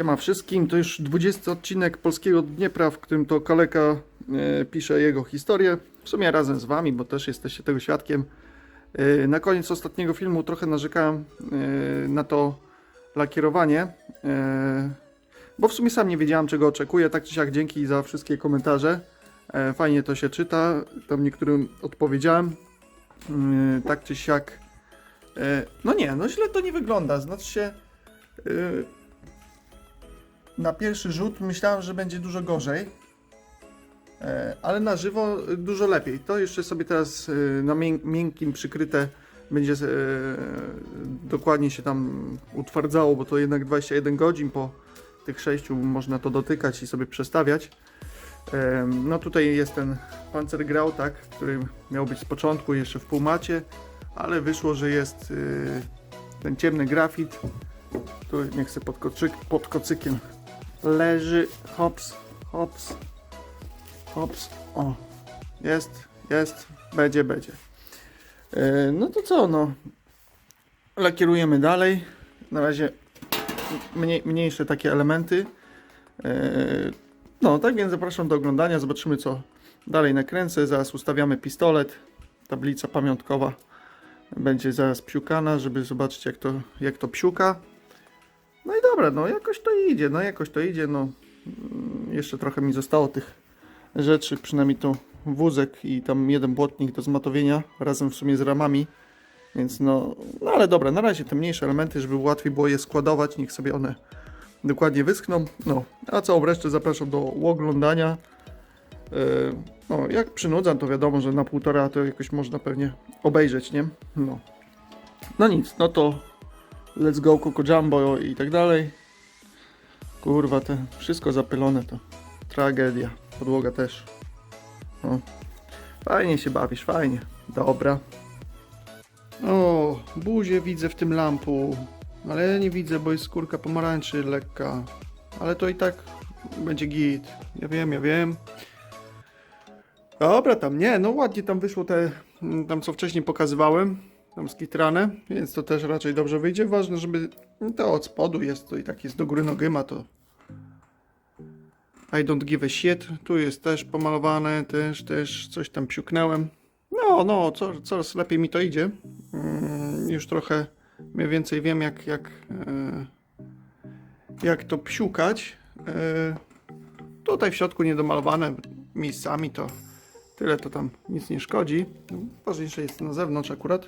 Siema wszystkim, to już 20 odcinek Polskiego Dniepra, w którym to kolega e, pisze jego historię. W sumie razem z wami, bo też jesteście tego świadkiem. E, na koniec ostatniego filmu trochę narzekałem e, na to lakierowanie, bo w sumie sam nie wiedziałem czego oczekuję. Tak czy siak dzięki za wszystkie komentarze. Fajnie to się czyta, tam niektórym odpowiedziałem. Tak czy siak. No nie, no źle to nie wygląda. Znaczy się. Na pierwszy rzut myślałem, że będzie dużo gorzej, e, ale na żywo dużo lepiej. To jeszcze sobie teraz e, na mię- miękkim przykryte będzie e, dokładnie się tam utwardzało, bo to jednak 21 godzin po tych 6 można to dotykać i sobie przestawiać. No tutaj jest ten Panzergrau, tak, który miał być z początku jeszcze w półmacie, ale wyszło, że jest ten ciemny grafit. Tu niech sobie pod, kocyk, pod kocykiem leży, hops, hops, hops, o, jest, jest, będzie, będzie. E, no to co, no, lakierujemy dalej, na razie mniej, mniejsze takie elementy. E, no, tak więc zapraszam do oglądania, zobaczymy co dalej nakręcę, zaraz ustawiamy pistolet, tablica pamiątkowa będzie zaraz psiukana, żeby zobaczyć jak to, jak to psiuka. Dobra, no jakoś to idzie, no jakoś to idzie, no Mm, jeszcze trochę mi zostało tych rzeczy, przynajmniej to wózek i tam jeden błotnik do zmatowienia razem w sumie z ramami, więc no, no ale dobra, na razie te mniejsze elementy, żeby łatwiej było je składować, niech sobie one dokładnie wyschną, no, a całą resztę zapraszam do oglądania. Yy, no, jak przynudzam, to wiadomo, że na półtora to jakoś można pewnie obejrzeć, nie? No. No nic, no to Let's Go Coco Jumbo i tak dalej. Kurwa, te wszystko zapylone to tragedia. Podłoga też. No. Fajnie się bawisz, fajnie. Dobra. O, buzię widzę w tym lampu. Ale ja nie widzę, bo jest skórka pomarańczy lekka. Ale to i tak będzie git. Ja wiem, ja wiem. Dobra, tam nie, no ładnie tam wyszło te, mm, tam co wcześniej pokazywałem, tam skitrane, więc to też raczej dobrze wyjdzie. Ważne, żeby to od spodu jest, to i tak jest do góry nogyma, to I don't give a shit. Tu jest też pomalowane, też, też coś tam psiuknęłem. No, no, co, coraz lepiej mi to idzie. Mm, już trochę mniej więcej wiem, jak, jak, e, jak to psiukać. E, tutaj w środku niedomalowane miejscami to tyle to tam nic nie szkodzi. Ważniejsze jest na zewnątrz akurat.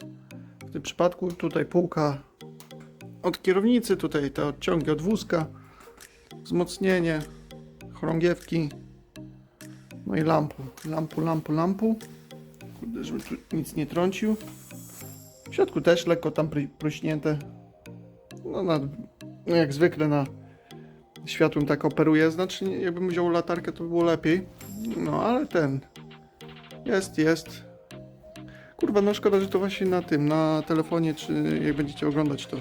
Tym przypadku tutaj półka od kierownicy, tutaj te odciągi od wózka, wzmocnienie, chorągiewki, no i lampu, lampu, lampu, lampu, Kurde, żeby tu nic nie trącił. W środku też lekko tam pryśnięte, no, na, no jak zwykle na światłem tak operuje, znaczy jakbym wziął latarkę to by było lepiej, no ale ten jest, jest. Kurwa, no szkoda, że to właśnie na tym, na telefonie, czy jak będziecie oglądać to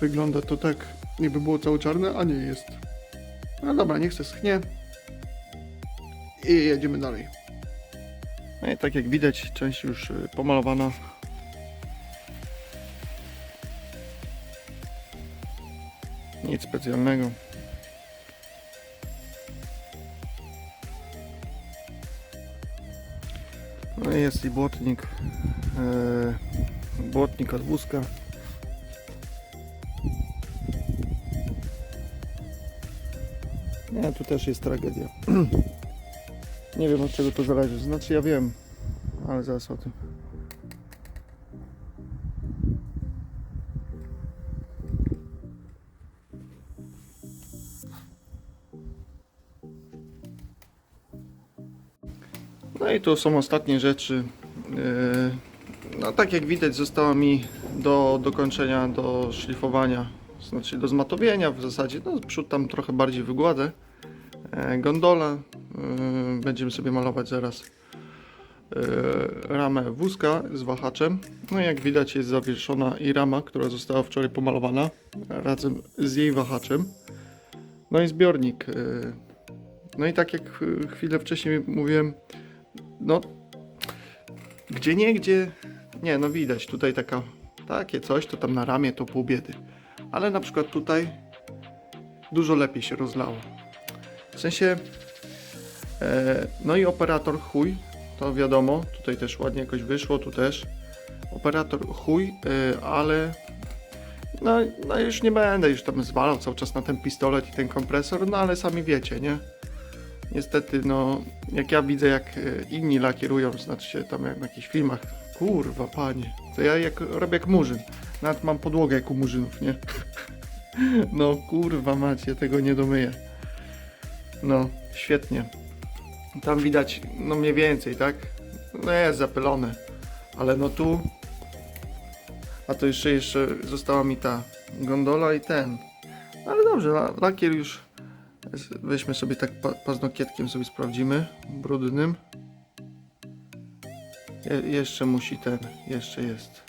wygląda to tak, jakby było całe czarne, a nie jest. No dobra, niech se schnie. I jedziemy dalej. No i tak jak widać, część już y, pomalowana. Nic specjalnego. Jest i błotnik. e, błotnik od wózka. Nie, tu też jest tragedia. Nie wiem od czego to zależy. Znaczy ja wiem, ale zaraz o tym. No i tu są ostatnie rzeczy. Yy, No tak jak widać zostało mi do dokończenia, do szlifowania, znaczy do zmatowienia w zasadzie. No przód tam trochę bardziej wygładę. E, Gondola. Yy, Będziemy sobie malować zaraz yy, ramę wózka z wahaczem. No jak widać jest zawieszona i rama, która została wczoraj pomalowana razem z jej wahaczem. No i zbiornik. yy. No i tak jak yy, chwilę wcześniej mówiłem, no gdzie nie, gdzie nie, no widać tutaj taka takie coś, to tam na ramię to pół biedy. Ale na przykład tutaj dużo lepiej się rozlało. W sensie, e, no i operator chuj, to wiadomo, tutaj też ładnie jakoś wyszło, tu też. Operator chuj, e, ale no, no już nie będę już tam zwalał cały czas na ten pistolet i ten kompresor, no ale sami wiecie, nie? Niestety, no, jak ja widzę, jak e, inni lakierują, znaczy się tam jak w jakichś filmach, kurwa, panie, to ja jak, robię jak murzyn. Nawet mam podłogę jak u murzynów, nie? No, kurwa macie, tego nie domyję. No, świetnie. Tam widać, no mniej więcej, tak? No jest zapylone. Ale no tu... A to jeszcze, jeszcze została mi ta gondola i ten. Ale dobrze, la- lakier już... Weźmy sobie tak pa paznokietkiem sobie sprawdzimy. Brudnym. Je jeszcze musi ten, jeszcze jest.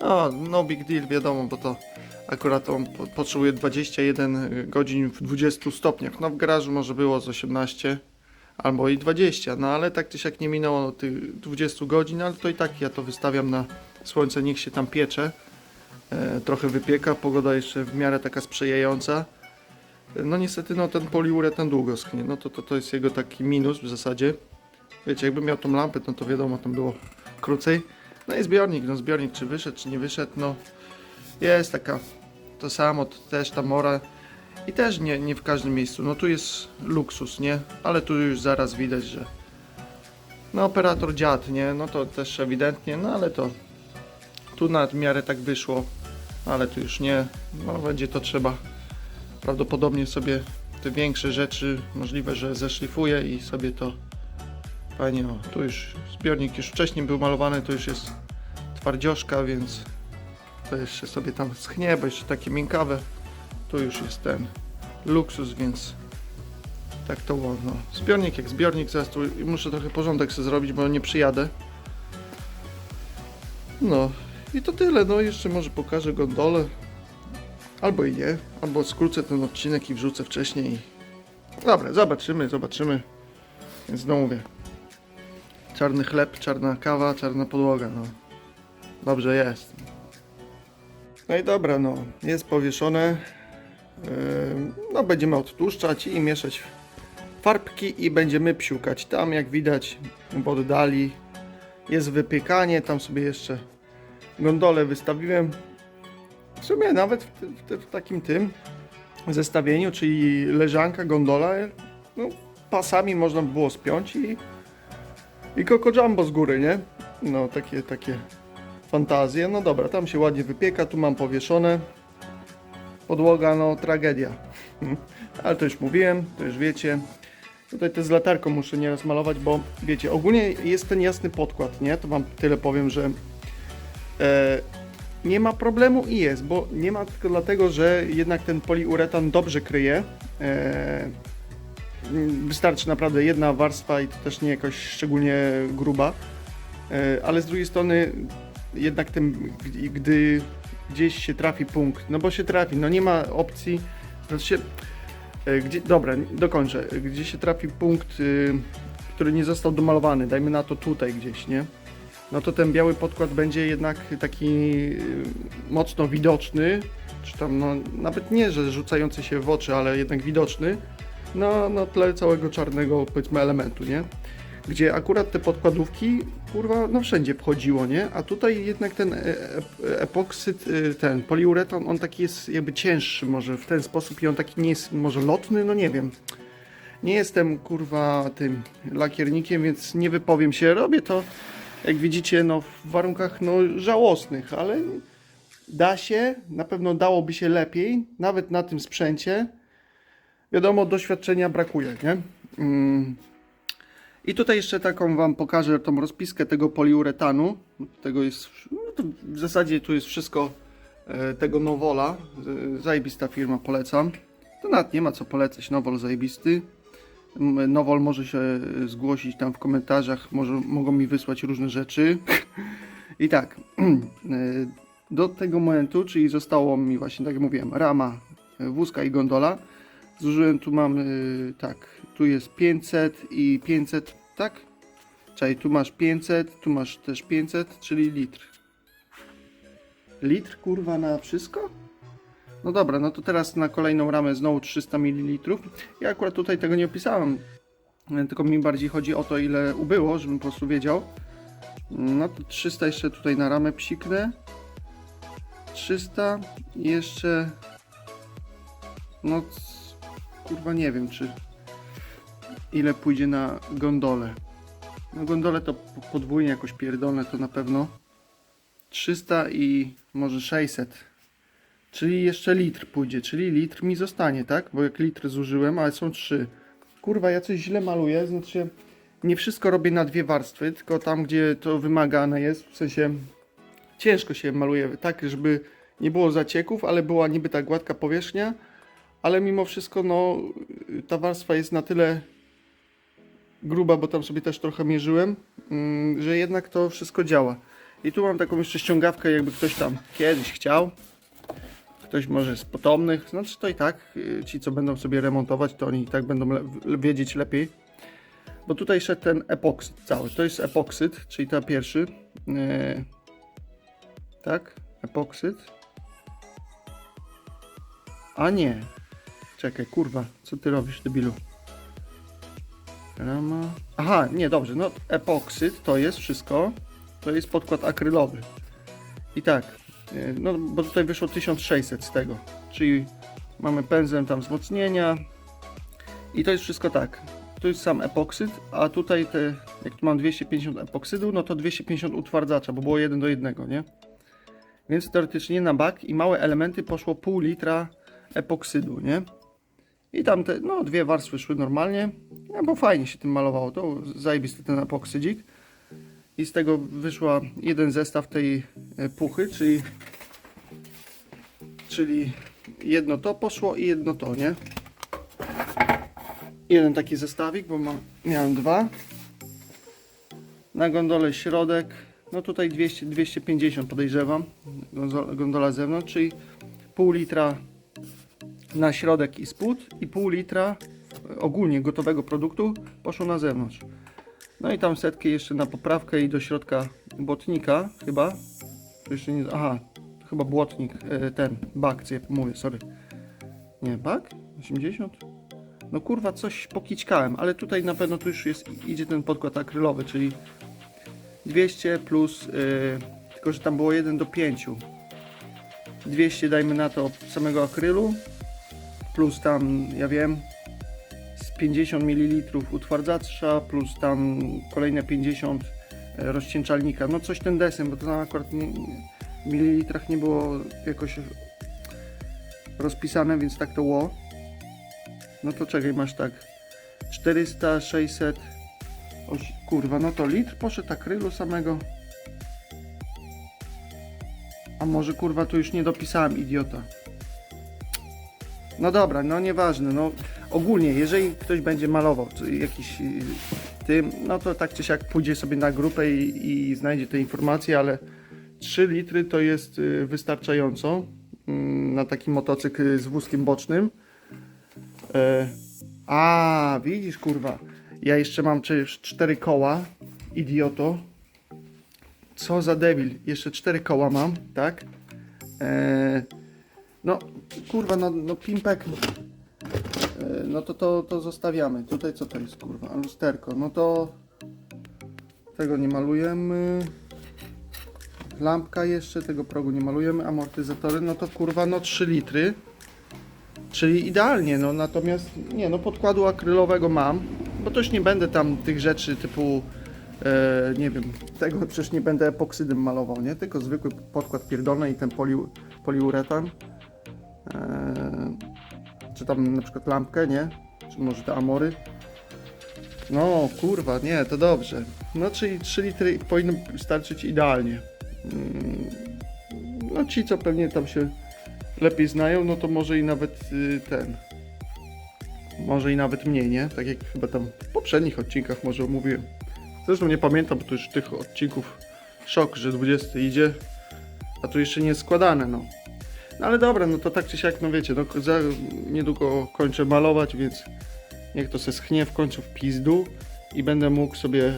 No, no big deal, wiadomo, bo to akurat on po potrzebuje 21 godzin w 20 stopniach. No w garażu może było z 18 albo i 20, no ale tak czy siak nie minęło tych 20 godzin, ale to i tak ja to wystawiam na słońce, niech się tam piecze. E, trochę wypieka, pogoda jeszcze w miarę taka sprzyjająca. E, No niestety no ten poliuretan długo schnie, no to, to, to jest jego taki minus w zasadzie. Wiecie, jakbym miał tą lampę, no to wiadomo, tam było krócej. No i zbiornik, no zbiornik czy wyszedł, czy nie wyszedł, no jest taka, to samo, to też ta mora i też nie, nie w każdym miejscu, no tu jest luksus, nie, ale tu już zaraz widać, że no operator dziad, nie, no to też ewidentnie, no ale to tu na miarę tak wyszło, ale tu już nie, no będzie to trzeba prawdopodobnie sobie te większe rzeczy, możliwe, że zeszlifuję i sobie to Fajnie, o, tu już zbiornik już wcześniej był malowany, to już jest twardzioszka, więc to jeszcze sobie tam schnie, bo jeszcze takie miękkawe. Tu już jest ten luksus, więc tak to ładno. Zbiornik jak zbiornik, zaraz tu muszę trochę porządek sobie zrobić, bo nie przyjadę. No i to tyle, no jeszcze może pokażę gondolę. Albo i nie, albo skrócę ten odcinek i wrzucę wcześniej. Dobra, zobaczymy, zobaczymy. Więc znowu mówię, Czarny chleb, czarna kawa, czarna podłoga, no. Dobrze jest. No i dobra, no. Jest powieszone. No, będziemy odtłuszczać i mieszać farbki i będziemy psiukać. Tam, jak widać, w oddali jest wypiekanie. Tam sobie jeszcze gondolę wystawiłem. W sumie nawet w, w, w, takim tym zestawieniu, czyli leżanka, gondola, no, pasami można by było spiąć i i Coco Jumbo z góry, nie? No, takie, takie fantazje. No dobra, tam się ładnie wypieka, tu mam powieszone. Podłoga, no, tragedia. Ale to już mówiłem, to już wiecie. Tutaj też z latarką muszę nieraz malować, bo wiecie, ogólnie jest ten jasny podkład, nie? To wam tyle powiem, że nie ma problemu i jest, bo nie ma tylko dlatego, że jednak ten poliuretan dobrze kryje. E, wystarczy naprawdę jedna warstwa i to też nie jakoś szczególnie gruba, E, ale z drugiej strony jednak tym, gdy- gdzieś się trafi punkt, no bo się trafi, no nie ma opcji, znaczy się, e, gdzie, dobra, dokończę, gdzie się trafi punkt, y, który nie został domalowany, dajmy na to tutaj gdzieś, nie? No to ten biały podkład będzie jednak taki y, mocno widoczny, czy tam no, nawet nie, że rzucający się w oczy, ale jednak widoczny, na, na tle całego czarnego powiedzmy elementu, nie? Gdzie akurat te podkładówki, kurwa, no wszędzie wchodziło, nie? A tutaj jednak ten e, e, epoksyd, e, ten poliuretan, on taki jest jakby cięższy może w ten sposób i on taki nie jest może lotny, no nie wiem. Nie jestem, kurwa, tym lakiernikiem, więc nie wypowiem się. Robię to, jak widzicie, no w warunkach, no żałosnych, ale da się, na pewno dałoby się lepiej, nawet na tym sprzęcie. Wiadomo, doświadczenia brakuje, nie? Mm. I tutaj jeszcze taką Wam pokażę tą rozpiskę tego poliuretanu. Tego jest, no w zasadzie tu jest wszystko e, tego Nowola. Zajebista firma, polecam. To nawet nie ma co polecać, Nowol zajebisty. Nowol może się e, zgłosić tam w komentarzach, może, mogą mi wysłać różne rzeczy. I tak, e, do tego momentu, czyli zostało mi właśnie, tak jak mówiłem, rama, e, wózka i gondola. Zużyłem, tu mam, tak, tu jest 500 i 500, tak? Czyli tu masz 500, tu masz też 500, czyli litr. Litr, kurwa, na wszystko? No dobra, no to teraz na kolejną ramę znowu 300 ml. Ja akurat tutaj tego nie opisałem, tylko mi bardziej chodzi o to, ile ubyło, żebym po prostu wiedział. No to 300 jeszcze tutaj na ramę psiknę. 300 i jeszcze... No kurwa nie wiem, czy ile pójdzie na gondolę. Na gondolę to po- podwójnie jakoś pierdolę to na pewno. 300 i może 600. Czyli jeszcze litr pójdzie, czyli litr mi zostanie, tak? Bo jak litr zużyłem, ale są trzy. Kurwa, ja coś źle maluję, znaczy nie wszystko robię na dwie warstwy, tylko tam, gdzie to wymagane jest, w sensie ciężko się maluje tak, żeby nie było zacieków, ale była niby ta gładka powierzchnia, ale mimo wszystko, no, ta warstwa jest na tyle gruba, bo tam sobie też trochę mierzyłem, mm, że jednak to wszystko działa. I tu mam taką jeszcze ściągawkę, jakby ktoś tam kiedyś chciał. Ktoś może z potomnych, znaczy to i tak, y, ci co będą sobie remontować, to oni i tak będą le wiedzieć lepiej. Bo tutaj szedł ten epoksyd cały. To jest epoksyd, czyli ta pierwszy. Yy, tak, epoksyd. A nie. Czekaj, kurwa, co ty robisz, debilu? Rama. Aha, nie, dobrze, no epoksyd to jest wszystko. To jest podkład akrylowy. I tak, no bo tutaj wyszło 1600 z tego. Czyli mamy pędzlem tam wzmocnienia. I to jest wszystko tak. Tu jest sam epoksyd, a tutaj te, jak tu mam 250 epoksydu, no to 250 utwardzacza, bo było 1 do 1, nie? Więc teoretycznie na bak i małe elementy poszło pół litra epoksydu, nie? I tam te, no dwie warstwy szły normalnie, no bo fajnie się tym malowało, to zajebisty ten epoksydzik. I z tego wyszła jeden zestaw tej e, puchy, czyli czyli jedno to poszło i jedno to, nie? Jeden taki zestawik, bo mam, miałem dwa. Na gondolę środek, no tutaj 200, 250 podejrzewam, gondola zewnątrz, czyli pół litra na środek i spód i pół litra ogólnie gotowego produktu poszło na zewnątrz. No i tam setki jeszcze na poprawkę i do środka błotnika chyba. Jeszcze nie, aha, chyba błotnik, e, ten, bak, co ja mówię, sorry. Nie, bak? 80? No kurwa, coś pokićkałem, ale tutaj na pewno tu już jest, idzie ten podkład akrylowy, czyli 200 plus, yy, tylko że tam było 1 do 5. 200 dajmy na to samego akrylu, plus tam, ja wiem, 50 ml utwardzacza, plus tam kolejne 50 e, rozcieńczalnika. No coś ten desem, bo to tam akurat nie, w mililitrach nie było jakoś rozpisane, więc tak to ło. No to czekaj, masz tak 400, 600 oś, kurwa, no to litr poszedł akrylu samego a może kurwa tu już nie dopisałem, idiota no dobra, no nieważne, no ogólnie, jeżeli ktoś będzie malował jakiś y, tym, no to tak czy siak pójdzie sobie na grupę i, i znajdzie te informacje, ale 3 litry to jest y, wystarczająco mm, na taki motocykl z wózkiem bocznym. E, a, widzisz, kurwa. Ja jeszcze mam przecież cztery koła. Idioto. Co za debil. Jeszcze cztery koła mam, tak? E, no, kurwa, no, no pimpek. E, no to, to to zostawiamy. Tutaj co to jest, kurwa? Lusterko. No to tego nie malujemy. Lampka jeszcze, tego progu nie malujemy. Amortyzatory, no to kurwa, no 3 litry. Czyli idealnie, no natomiast nie, no podkładu akrylowego mam, bo też nie będę tam tych rzeczy typu, e, nie wiem, tego przecież nie będę epoksydem malował, nie? Tylko zwykły podkład pierdolny i ten poli, poliuretan. E, tam na przykład lampkę, nie? Czy może te amory. No kurwa, nie, to dobrze. No czyli 3 litry powinno starczyć idealnie. Mm, No ci co pewnie tam się lepiej znają, no to może i nawet y, ten. Może i nawet mniej, nie? Tak jak chyba tam w poprzednich odcinkach może mówiłem. Zresztą nie pamiętam, bo to już tych odcinków szok, że 20 idzie, a tu jeszcze nie jest składane, no. No ale dobra, no to tak czy siak, no wiecie, no za niedługo kończę malować, więc niech to se schnie w końcu w pizdu i będę mógł sobie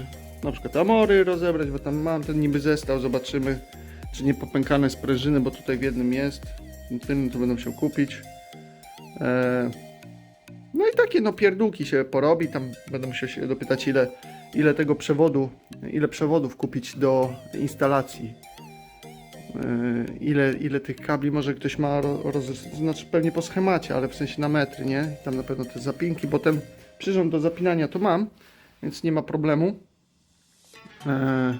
na przykład amory rozebrać, bo tam mam ten niby zestaw, zobaczymy czy nie popękane sprężyny, bo tutaj w jednym jest. Ten to będę musiał kupić. E, no i takie no pierdółki się porobi, tam będę musiał się dopytać ile, ile tego przewodu, ile przewodów kupić do instalacji. E, ile, ile tych kabli może ktoś ma, ro- roz, znaczy pewnie po schemacie, ale w sensie na metry, nie? Tam na pewno te zapinki, potem przyrząd do zapinania to mam, więc nie ma problemu. E,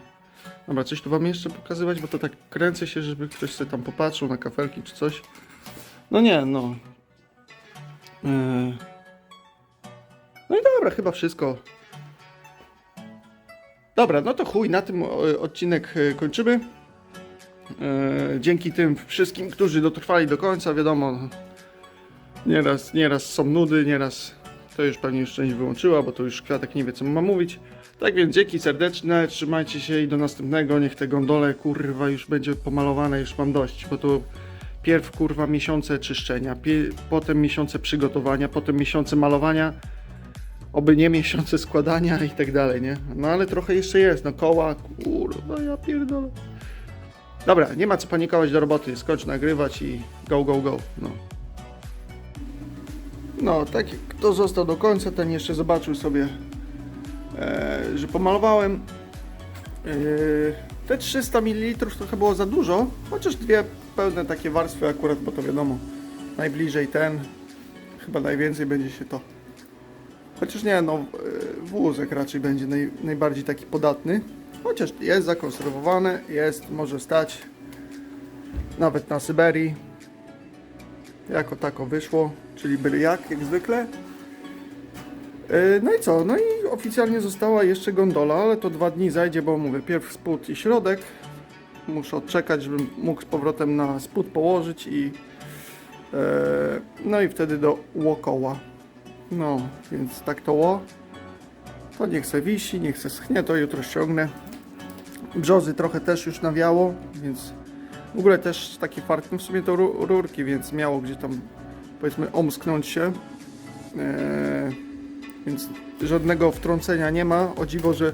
dobra, coś tu wam jeszcze pokazywać, bo to tak kręcę się, żeby ktoś sobie tam popatrzył na kafelki czy coś. No nie, no. E, no i dobra, chyba wszystko. Dobra, no to chuj, na tym odcinek e, kończymy. E, dzięki tym wszystkim, którzy dotrwali do końca, wiadomo, nieraz, nieraz są nudy, nieraz to już pewnie już część wyłączyła, bo to już kwiatek nie wie co ma mówić. Tak więc dzięki serdeczne, trzymajcie się i do następnego, niech te gondole kurwa już będzie pomalowane, już mam dość, bo to pierw kurwa miesiące czyszczenia, potem miesiące przygotowania, potem miesiące malowania, oby nie miesiące składania i tak dalej, nie? No ale trochę jeszcze jest, no koła, kurwa ja pierdolę. Dobra, nie ma co panikować do roboty, skończ nagrywać i go, go, go, no. No, tak, kto został do końca, ten jeszcze zobaczył sobie, e, że pomalowałem. E, te 300 ml trochę było za dużo, chociaż dwie pełne takie warstwy akurat, bo to wiadomo, najbliżej ten, chyba najwięcej będzie się to. Chociaż nie, no, e, wózek raczej będzie naj, najbardziej taki podatny. Chociaż jest zakonserwowane, jest, może stać. Nawet na Syberii. Jako tako wyszło, czyli byle jak, jak zwykle. Yy, No i co? No i oficjalnie została jeszcze gondola, ale to dwa dni zajdzie, bo mówię, pierw spód i środek. Muszę odczekać, żebym mógł z powrotem na spód położyć i yy, no i wtedy do łokoła. No, więc tak to ło. To niech se wisi, niech se schnie, to jutro ściągnę. Brzozy trochę też już nawiało, więc w ogóle też taki fart, no w sumie to ru- rurki, więc miało gdzie tam powiedzmy omsknąć się. Eee, więc żadnego wtrącenia nie ma. O dziwo, że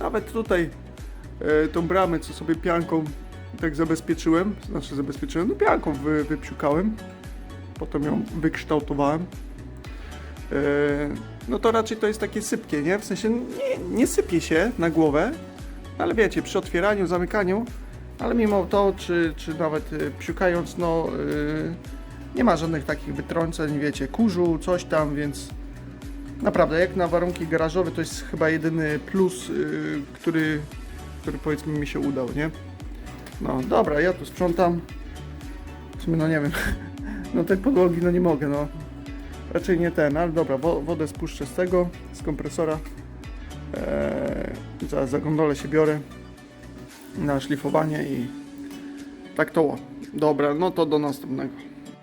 nawet tutaj e, tą bramę, co sobie pianką tak zabezpieczyłem, znaczy zabezpieczyłem, no pianką wy, wypsiukałem, potem ją wykształtowałem. No to raczej to jest takie sypkie, nie? W sensie nie, nie sypie się na głowę, ale wiecie, przy otwieraniu, zamykaniu, ale mimo to, czy, czy nawet y, psiukając, no y, nie ma żadnych takich wytrąceń, wiecie, kurzu, coś tam, więc naprawdę, jak na warunki garażowe, to jest chyba jedyny plus, y, który, który powiedzmy mi się udał, nie? No dobra, ja tu sprzątam. W sumie, no nie wiem, no tej podłogi, no nie mogę, no. Raczej nie ten, ale dobra, wo- wodę spuszczę z tego, z kompresora. Eee, za, za gondolę się biorę na szlifowanie i tak to. Dobra, no to do następnego.